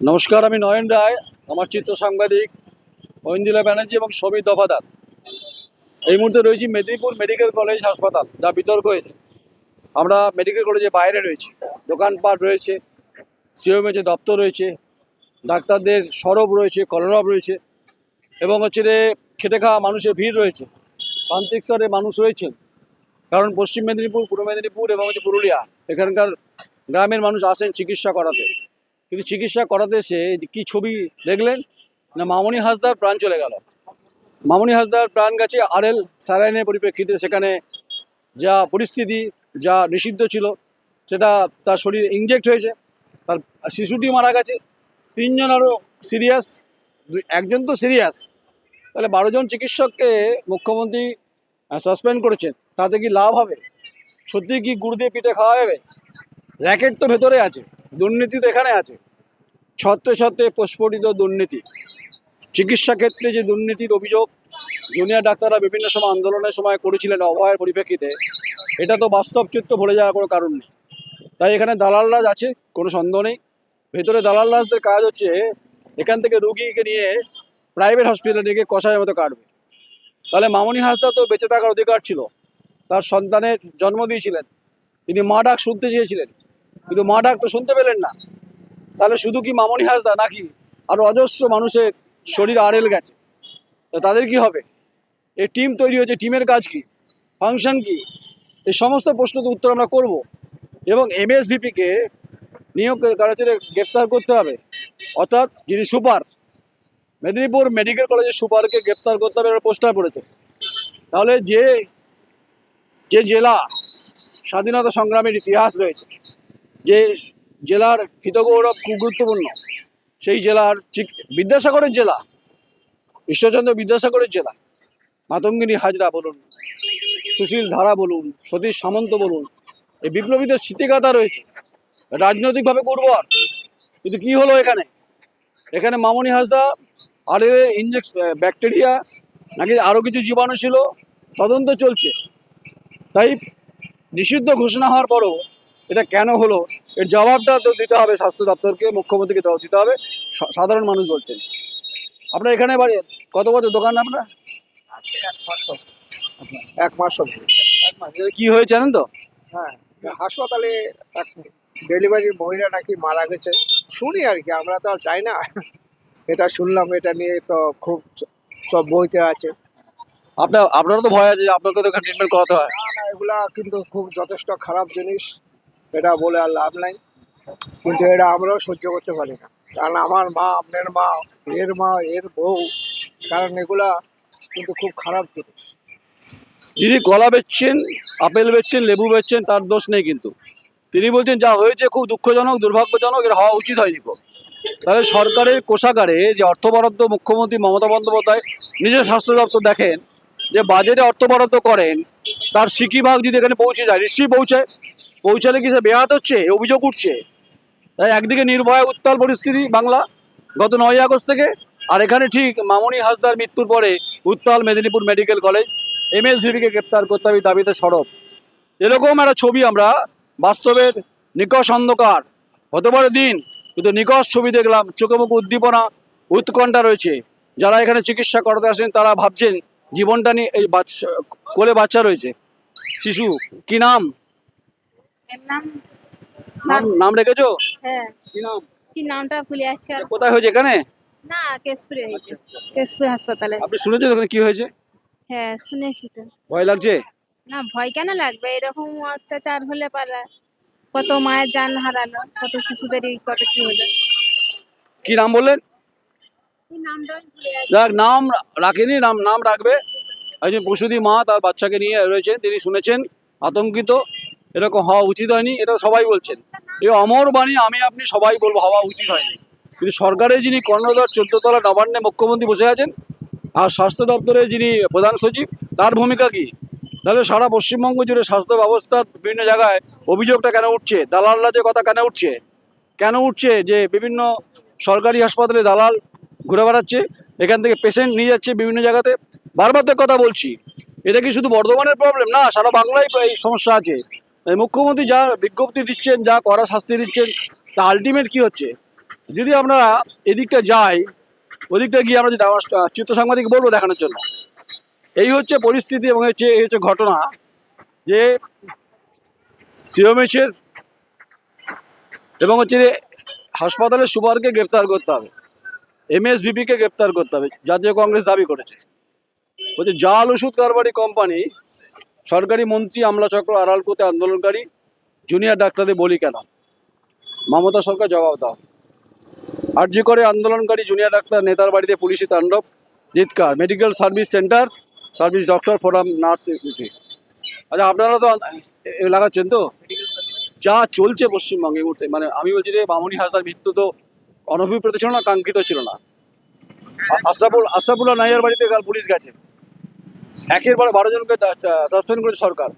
নমস্কার, আমি নয়ন রায়, আমার চিত্র সাংবাদিক ঐন্দিলা ব্যানার্জি এবং সমীর দফাদার। এই মুহূর্তে রয়েছি মেদিনীপুর মেডিকেল কলেজ হাসপাতাল, যা বিতর্ক হয়েছে। আমরা মেডিকেল কলেজের বাইরে রয়েছি, দোকানপাট রয়েছে সিওএমএচে দপ্তর রয়েছে, ডাক্তারদের সরব রয়েছে, কলরব রয়েছে, এবং হচ্ছে রে খেটে খাওয়া মানুষের ভিড় রয়েছে। প্রান্তিক স্তরে মানুষ রয়েছেন, কারণ পশ্চিম মেদিনীপুর, পূর্ব মেদিনীপুর এবং হচ্ছে পুরুলিয়া, এখানকার গ্রামের মানুষ আসেন চিকিৎসা করাতে। কিন্তু চিকিৎসা করাতে এসে কি ছবি দেখলেন না মামনি হাসদার প্রাণ চলে গেল? মামনি হাসদার প্রাণ গেছে আরএল স্যালাইনের পরিপ্রেক্ষিতে সেখানে যা পরিস্থিতি যা নিষিদ্ধ ছিল সেটা তার শরীর ইনজেক্ট হয়েছে, তার শিশুটি মারা গেছে, তিনজন আরও সিরিয়াস একজন তো সিরিয়াস তাহলে বারো জন চিকিৎসককে মুখ্যমন্ত্রী সাসপেন্ড করেছেন, তাতে কি লাভ হবে? সত্যি কি গুড় দিয়ে পিঠে খাওয়া যাবে? র্যাকেট তো ভেতরে আছে, দুর্নীতি তো এখানে আছে। ছত্রে ছত্রে প্রস্ফুটিত দুর্নীতি। চিকিৎসা ক্ষেত্রে যে দুর্নীতির অভিযোগ, জুনিয়র ডাক্তাররা বিভিন্ন সময় আন্দোলনের সময় করেছিলেন অভয়ের পরিপ্রেক্ষিতে, এটা তো বাস্তব চিত্র ভরে যাওয়ার কোনো কারণ নেই। তাই এখানে দালাল রাজ আছে, কোনো সন্দেহ নেই। ভেতরে দালাল রাজদের কাজ হচ্ছে, এখান থেকে রুগীকে নিয়ে প্রাইভেট হসপিটালে রেখে কষায়ের মতো কাটবে। তাহলে মামনি হাসদা তো বেঁচে থাকার অধিকার ছিল, তার সন্তানের জন্ম দিয়েছিলেন। তিনি মা ডাক শুনতে চেয়েছিলেন, কিন্তু মা ডাক তো শুনতে পেলেন না। তাহলে শুধু কি মামনি হাসদা নাকি আরও অজস্র মানুষের শরীর আড়েল গেছে? তো তাদের কি হবে? এই টিম তৈরি হয়েছে টিমের কাজ কি? ফাংশন কি? এই সমস্ত প্রশ্ন তো উত্তর আমরা করব। এবং এমএসভিপিকে নিয়োগ কার্যে গ্রেপ্তার করতে হবে। অর্থাৎ যিনি সুপার, মেদিনীপুর মেডিকেল কলেজের সুপারকে গ্রেপ্তার করতে হবে পোস্টার পড়েছে। তাহলে যে যে জেলা স্বাধীনতা সংগ্রামের ইতিহাস রয়েছে, যে জেলার হিতগৌরব খুব গুরুত্বপূর্ণ। সেই জেলার ঠিক বিদ্যাসাগরের জেলা, ঈশ্বরচন্দ্র বিদ্যাসাগরের জেলা, মাতঙ্গিনী হাজরা বলুন, সুশীল ধারা বলুন, সতীশ সামন্ত বলুন, এই বিপ্লবীদের স্মৃতিগাথা রয়েছে। রাজনৈতিকভাবে উর্বর কিন্তু কি হলো এখানে? এখানে মামনি হাসদা আর ইনজেক্স ব্যাকটেরিয়া নাকি আরও কিছু জীবাণু ছিল, তদন্ত চলছে। তাই নিষিদ্ধ ঘোষণা হওয়ার পরও এটা কেন হলো? এর জবাবটা তো দিতে হবে স্বাস্থ্য দপ্তরকে মুখ্যমন্ত্রীকে দিতে হবে। সাধারণ মানুষ বলছেন। আপনার এখানে বাড়ি কত বছর দোকান আপনার? এক মাস এটা কি হয়েছে জানেন তো? হ্যাঁ। হাসপাতালে এক ডেলিভারি মহিলা নাকি মারা গেছে। শুনি আর কি আমরা তো আর চাই না। এটা শুনলাম এটা নিয়ে তো খুব সব বইতে আছে। আপনার আপনারও তো ভয় আছে আপনাকে তো ট্রিটমেন্ট করাতে হয়। না এগুলা কিন্তু খুব যথেষ্ট খারাপ জিনিস। এটা বলে আর লাভ নাই। কিন্তু এটা আমরাও সহ্য করতে পারি না। কারণ আমার মা, আপনার মা, এর মা, এর বউ, কারণ এগুলা কিন্তু খুব খারাপ জিনিস। যিনি কলা বেচছেন, আপেল বেচছেন, লেবু বেচছেন, তার দোষ নেই কিন্তু। তিনি বলছেন, যা হয়েছে খুব দুঃখজনক, দুর্ভাগ্যজনক এটা হওয়া উচিত হয়নি গো। তাহলে সরকারের কোষাগারে যে অর্থ বরাদ্দ মুখ্যমন্ত্রী মমতা বন্দ্যোপাধ্যায় নিজের স্বাস্থ্য দপ্তর দেখেন, যে বাজেটে অর্থ বরাদ্দ করেন, তার সিকি ভাগ যদি এখানে পৌঁছে যায়, নিশ্চয়ই পৌঁছায়। পৌঁছালে কি সে বেহাত হচ্ছে? অভিযোগ উঠছে। তাই একদিকে নির্ভয়া উত্তাল পরিস্থিতি বাংলা গত নয় আগস্ট থেকে, আর এখানে ঠিক মামনি হাসদার মৃত্যুর পরে উত্তাল মেদিনীপুর মেডিকেল কলেজ এমএসভিপিকে গ্রেপ্তার করতে হবে দাবিতে সরব। এরকম একটা ছবি আমরা বাস্তবের নিকষ অন্ধকার। হতে পারে দিন, কিন্তু নিকষ ছবি দেখলাম, চোখে মুখ উদ্দীপনা, উৎকণ্ঠা রয়েছে। যারা এখানে চিকিৎসা করাতে আসেন, তারা ভাবছেন জীবনটা নিয়ে এই বাচ্চা, কোলে বাচ্চা রয়েছে। শিশু, কি নাম? এর নাম নাম রেখেছো? হ্যাঁ। কি নাম? কি নামটা ভুলে যাচ্ছে আর কোথায় হয়েছে এখানে? না কেশপুরে হয়েছে। কেশপুর হাসপাতালে। আপনি শুনেছেন ওখানে কি হয়েছে? হ্যাঁ শুনেছি তো। ভয় লাগছে? না ভয় কেন লাগবে? এরকম অত্যাচার হলে পারে কত মায়ের জান হারালো কত শিশুদেরই কত কি হলো। কি নাম বললেন? যাক নাম রাখেনি নাম নাম রাখবে। একজন পশুদি মা তার বাচ্চাকে নিয়ে রয়েছেন তিনি শুনেছেন আতঙ্কিত। এরকম হওয়া উচিত হয়নি এটা সবাই বলছেন। এই অমর বাণী আমি আপনি সবাই বলব হওয়া উচিত হয়নি। কিন্তু সরকারের যিনি কর্ণধার চোদ্দতলা নবান্নে মুখ্যমন্ত্রী বসে আছেন, আর স্বাস্থ্য দপ্তরের যিনি প্রধান সচিব, তার ভূমিকা কি? তাহলে সারা পশ্চিমবঙ্গ জুড়ে স্বাস্থ্য ব্যবস্থার বিভিন্ন জায়গায় অভিযোগটা কেন উঠছে? দালালরা যে কথা কেন উঠছে? কেন উঠছে যে বিভিন্ন সরকারি হাসপাতালে দালাল ঘুরে বেড়াচ্ছে, এখান থেকে পেশেন্ট নিয়ে যাচ্ছে বিভিন্ন জায়গাতে? বারবার তো কথা বলছি। এটা কি শুধু বর্ধমানের প্রবলেম না, সারা বাংলায় এই সমস্যা আছে। মুখ্যমন্ত্রী যা বিজ্ঞপ্তি দিচ্ছেন, যা করা শাস্তি দিচ্ছেন, তা আলটিমেট কি হচ্ছে? যদি আমরা এদিকটা যাই, ওদিকটা গিয়ে আমরা যদি চিত্র সাংবাদিক বলব দেখানোর জন্য। এই হচ্ছে পরিস্থিতি এবং হচ্ছে, এই হচ্ছে ঘটনা যে সিওমেশের এবং হচ্ছে হাসপাতালের সুপারকে গ্রেপ্তার করতে হবে। এমএসভিপিকে গ্রেপ্তার করতে হবে, জাতীয় কংগ্রেস দাবি করেছে। বলছে, জাল ওষুধ কারবারি কোম্পানি সরকারি মন্ত্রী আমলাচক্র আড়াল করতে আন্দোলনকারী জুনিয়র ডাক্তারদের বলি কেন? মমতা সরকার জবাব দাও। আর্জি করে আন্দোলনকারী জুনিয়র ডাক্তার নেতার বাড়িতে পুলিশি তাণ্ডব, জিৎকার medical service centre service doctor forum nurse institute আচ্ছা আপনারা তো লাগাচ্ছেন তো? যা চলছে পশ্চিমবঙ্গে মুহূর্তে মানে আমি বলছি যে মামুনি হাসদার মৃত্যু তো অনভিপ্রেত ছিল না, কাঙ্ক্ষিত ছিল না। আশরাফুল, আশরাফুল্লাহ নাইয়ার বাড়িতে কাল পুলিশ গেছে। একের পর বারো জনকে সাসপেন্ড করেছে সরকার।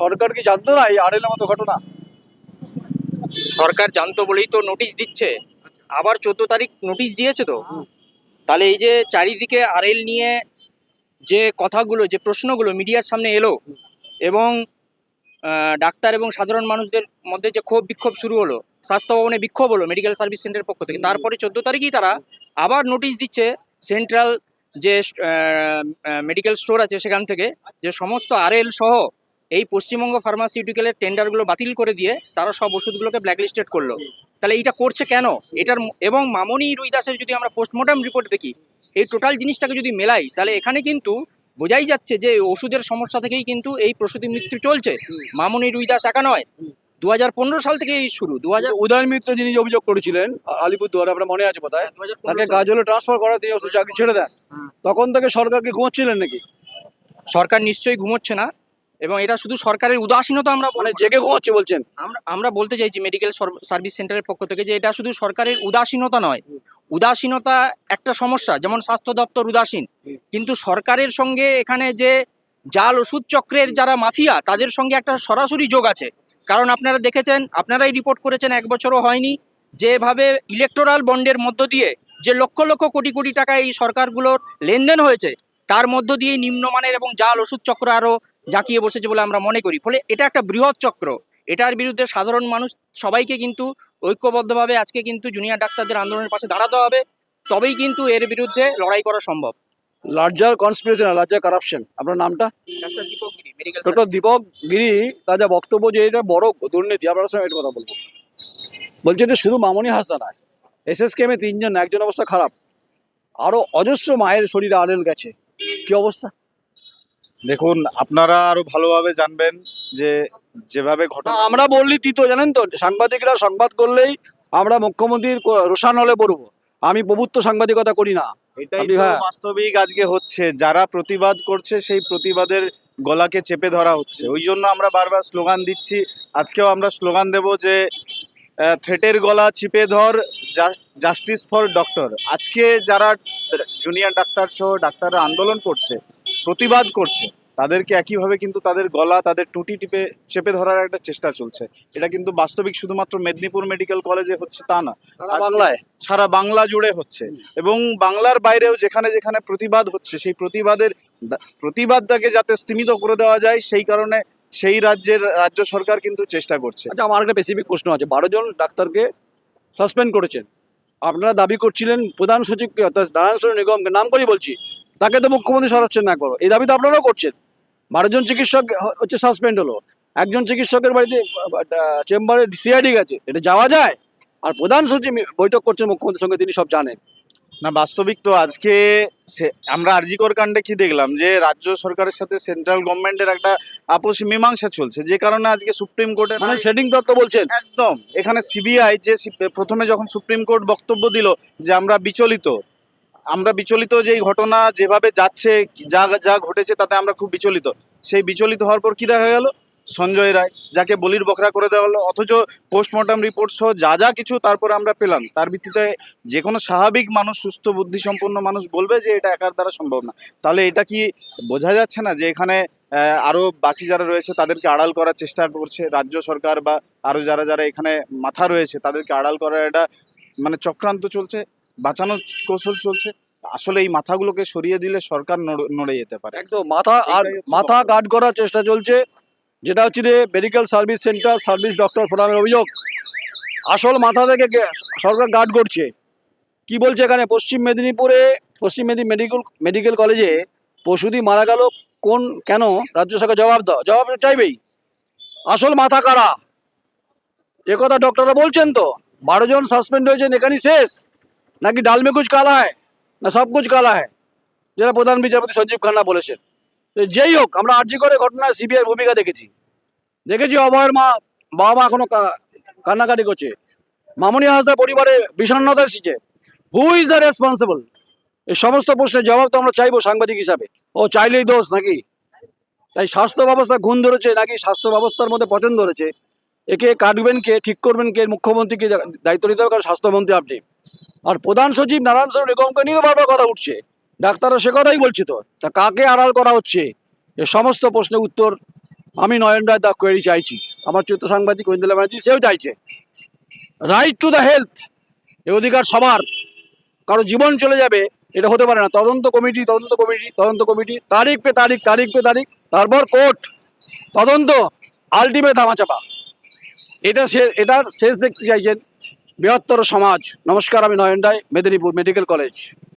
সরকার কি জানতো না এই আড়েলের মতো ঘটনা? সরকার জানতো বলেই তো নোটিশ দিচ্ছে। আবার চোদ্দ তারিখ নোটিশ দিয়েছে তো। তাহলে এই যে চারিদিকে আরএল নিয়ে যে কথাগুলো, যে প্রশ্নগুলো মিডিয়ার সামনে এলো এবং ডাক্তার এবং সাধারণ মানুষদের মধ্যে যে ক্ষোভ বিক্ষোভ শুরু হলো, স্বাস্থ্য ভবনে বিক্ষোভ হলো মেডিকেল সার্ভিস সেন্টারের পক্ষ থেকে। তারপরে চোদ্দ তারিখেই তারা আবার নোটিশ দিচ্ছে সেন্ট্রাল যে মেডিকেল স্টোর আছে সেখান থেকে যে সমস্ত আরএল সহ এই পশ্চিমবঙ্গ ফার্মাসিউটিক্যালের টেন্ডারগুলো বাতিল করে দিয়ে তারা সব ওষুধগুলোকে ব্ল্যাকলিস্টেড করল। তাহলে এইটা করছে কেন? এটার এবং মামনি রুইদাসের যদি আমরা পোস্টমর্টম রিপোর্ট দেখি, এই টোটাল জিনিসটাকে যদি মেলাই, তাহলে এখানে কিন্তু বোঝাই যাচ্ছে যে ওষুধের সমস্যা থেকেই কিন্তু এই প্রসূতি মৃত্যু চলছে। মামনি রুইদাস একা নয়। দু হাজার পনেরো সাল থেকে এই শুরু দু উদয়ন মিত্র যিনি অভিযোগ করেছিলেন আলিপুরদুয়ারে আপনার মনে আছে কোথায় তাকে কাজ হলে ট্রান্সফার করা দিয়ে অবশ্য চাকরি ছেড়ে দেন। হুম। তখন থেকে সরকারকে ঘুমাচ্ছিলেন নাকি? সরকার নিশ্চয়ই ঘুমোচ্ছে না এবং এটা শুধু সরকারের উদাসীনতা আমরা মানে জেগে ঘুমাচ্ছে বলছেন। আমরা আমরা বলতে চাইছি মেডিকেল সার্ভিস সেন্টারের পক্ষ থেকে যে এটা শুধু সরকারের উদাসীনতা নয়। উদাসীনতা একটা সমস্যা যেমন স্বাস্থ্য দপ্তর উদাসীন। কিন্তু সরকারের সঙ্গে এখানে যে জাল ওষুধ চক্রের যারা মাফিয়া তাদের সঙ্গে একটা সরাসরি যোগ আছে। কারণ আপনারা দেখেছেন, আপনারাই রিপোর্ট করেছেন, এক বছরও হয়নি। যেভাবে ইলেকটোরাল বন্ডের মধ্য দিয়ে যে লক্ষ লক্ষ কোটি কোটি টাকা এই সরকারগুলোর লেনদেন হয়েছে, তার মধ্য দিয়ে নিম্নমানের এবং জাল ওষুধ চক্র আরও জাঁকিয়ে বসেছে বলে আমরা মনে করি। ফলে এটা একটা বৃহৎ চক্র। এটার বিরুদ্ধে সাধারণ মানুষ সবাইকে কিন্তু ঐক্যবদ্ধভাবে আজকে কিন্তু জুনিয়র ডাক্তারদের আন্দোলনের পাশে দাঁড়াতে হবে। তবেই কিন্তু এর বিরুদ্ধে লড়াই করা সম্ভব। লার্জার কনস্পিরেশন লার্জার কারাপশন আপনার নামটা? দীপক গিরি মেডিকেল ডক্টর দীপক গিরি তার যা বক্তব্য যে এটা বড় দুর্নীতি আপনার সঙ্গে একটা কথা বলব। বলছে এটা শুধু মামনি হাসদা নয় এস এস কেমে তিনজন একজন অবস্থা খারাপ। আরও অজস্র মায়ের শরীরে আড়েল গেছে। কি অবস্থা? দেখুন আপনারা আরও ভালোভাবে জানবেন যে যেভাবে ঘটনা আমরা বললি তিতো জানেন তো সাংবাদিকরা সংবাদ করলেই আমরা মুখ্যমন্ত্রীর রোশান হলে বলব আমি প্রভুত্ব সাংবাদিকতা করি না। এটাই হ্যাঁ। বাস্তবিক আজকে হচ্ছে। যারা প্রতিবাদ করছে সেই প্রতিবাদের গলাকে চেপে ধরা হচ্ছে। ওই জন্য আমরা বারবার স্লোগান দিচ্ছি। আজকেও আমরা স্লোগান দেব যে থ্রেটের গলা চিপে ধর জাস্টিস ফর ডক্টর। আজকে যারা জুনিয়র ডাক্তার সহ ডাক্তাররা আন্দোলন করছে প্রতিবাদ করছে। তাদেরকে একইভাবে কিন্তু তাদের গলা তাদের টুটি টিপে চেপে ধরার একটা চেষ্টা চলছে। এটা কিন্তু বাস্তবিক শুধুমাত্র মেদিনীপুর মেডিকেল কলেজে হচ্ছে তা না। বাংলায়? সারা বাংলা জুড়ে হচ্ছে। এবং বাংলার বাইরেও যেখানে যেখানে প্রতিবাদ হচ্ছে সেই প্রতিবাদের প্রতিবাদটাকে যাতে স্তীমিত করে দেওয়া যায় সেই কারণে সেই রাজ্যের রাজ্য সরকার কিন্তু চেষ্টা করছে। আচ্ছা আমার একটা স্পেসিফিক প্রশ্ন আছে। বারো জন ডাক্তারকে সাসপেন্ড করেছেন। আপনারা দাবি করছিলেন প্রধান সচিবকে অর্থাৎ নারায়ণ নিগমকে। নাম করেই বলছি। তাকে তো মুখ্যমন্ত্রী সরাচ্ছেন না একবারও। এই দাবি তো আপনারাও করছেন। বারো জন চিকিৎসক হচ্ছে সাসপেন্ড হলো। একজন চিকিৎসকের বাড়িতে চেম্বারে সিআইডি গেছে। এটা যাওয়া যায়? আর প্রধান সচিব বৈঠক করছেন মুখ্যমন্ত্রীর সঙ্গে তিনি সব জানেন। না বাস্তবিক তো আজকে সে- আমরা আরজিকর কাণ্ডে কি দেখলাম? যে রাজ্য সরকারের সাথে সেন্ট্রাল গভর্নমেন্টের একটা আপোষ মীমাংসা চলছে। যে কারণে আজকে সুপ্রিম কোর্টের মানে সেটিং তত্ত্ব বলছেন? একদম। এখানে সিবিআই যে প্রথমে যখন সুপ্রিম কোর্ট বক্তব্য দিল যে আমরা বিচলিত আমরা বিচলিত যে ঘটনা যেভাবে যাচ্ছে, যা যা ঘটেছে তাতে আমরা খুব বিচলিত। সেই বিচলিত হওয়ার পর কি দেখা গেল? সঞ্জয় রায়, যাকে বলির বখরা করে দেওয়া হলো, অথচ পোস্টমর্টম রিপোর্ট সহ যা যা কিছু তারপরে আমরা পেলাম। তার ভিত্তিতে যে কোনো স্বাভাবিক মানুষ, সুস্থ, বুদ্ধিসম্পন্ন মানুষ বলবে যে এটা একার দ্বারা সম্ভব না। তাহলে এটা কি বোঝা যাচ্ছে না যে এখানে আরও বাকি যারা রয়েছে তাদেরকে আড়াল করার চেষ্টা করছে? রাজ্য সরকার বা আরও যারা যারা এখানে মাথা রয়েছে তাদেরকে আড়াল করার এটা মানে চক্রান্ত চলছে। বাঁচানোর কৌশল চলছে। আসলে এই মাথাগুলোকে সরিয়ে দিলে সরকার নড়ে যেতে পারে। একদম মাথা আর মাথা। গার্ড করার চেষ্টা চলছে যেটা হচ্ছে যে medical service centre service doctor ফোরামের অভিযোগ। আসল মাথা থেকে সরকার গার্ড করছে। কি বলছে এখানে? পশ্চিম মেদিনীপুরে পশ্চিম মেদিনী মেডিকেল মেডিকেল কলেজে পশুদি মারা গেল। কোন কেন? রাজ্য সরকার জবাব দাও জবাব চাইবেই। আসল মাথা কারা? একথা ডক্টররা বলছেন তো। বারো জন সাসপেন্ড হয়েছেন এখানেই শেষ। নাকি ডালমে কুচ কালা হয় না সব কুচ কালা হয় যেটা প্রধান বিচারপতি সঞ্জীব খান্না বলেছেন। যেই হোক, আমরা আর্জি করে ঘটনায় সিবিআই ভূমিকা দেখেছি। দেখেছি অভয়ের মা, বাবা মা এখনও কা- কান্নাকাটি করছে। মামুনি হাসদার পরিবারে বিষণ্ণতা এসেছে। হু ইজ দ্য রেসপন্সিবল এই সমস্ত প্রশ্নের জবাব তো আমরা চাইব সাংবাদিক হিসাবে। ও চাইলেই দোষ নাকি? তাই স্বাস্থ্য ব্যবস্থা গুণ ধরেছে নাকি স্বাস্থ্য ব্যবস্থার মধ্যে পছন্দ ধরেছে? একে কাটবেন কে, ঠিক করবেন কে, মুখ্যমন্ত্রীকে দায়িত্ব নিতে হবে, কারণ স্বাস্থ্যমন্ত্রী আপনি। আর প্রধান সচিব নারায়ণ স্বরূপ নিগমকে নিয়ে বারবার কথা উঠছে। ডাক্তাররা সে কথাই বলছে তো। তা কাকে আড়াল করা হচ্ছে? এ সমস্ত প্রশ্নের উত্তর আমি নয়ন রায় দা কোয়েরি চাইছি। আমার চৈত্র সাংবাদিক ঐন্দ্রা ব্যানার্জি, সেও চাইছে। রাইট টু দ্য হেলথ এ অধিকার সবার। কারও জীবন চলে যাবে, এটা হতে পারে না। তদন্ত কমিটি তদন্ত কমিটি তদন্ত কমিটি। তারিখ পে তারিখ তারিখ পে তারিখ, তারপর কোর্ট। তদন্ত আলটিমেট ধামাচাপা। এটা সে এটার শেষ দেখতে চাইছেন। বৃহত্তর সমাজ। নমস্কার আমি নয়ন মেদিনীপুর মেডিকেল কলেজ।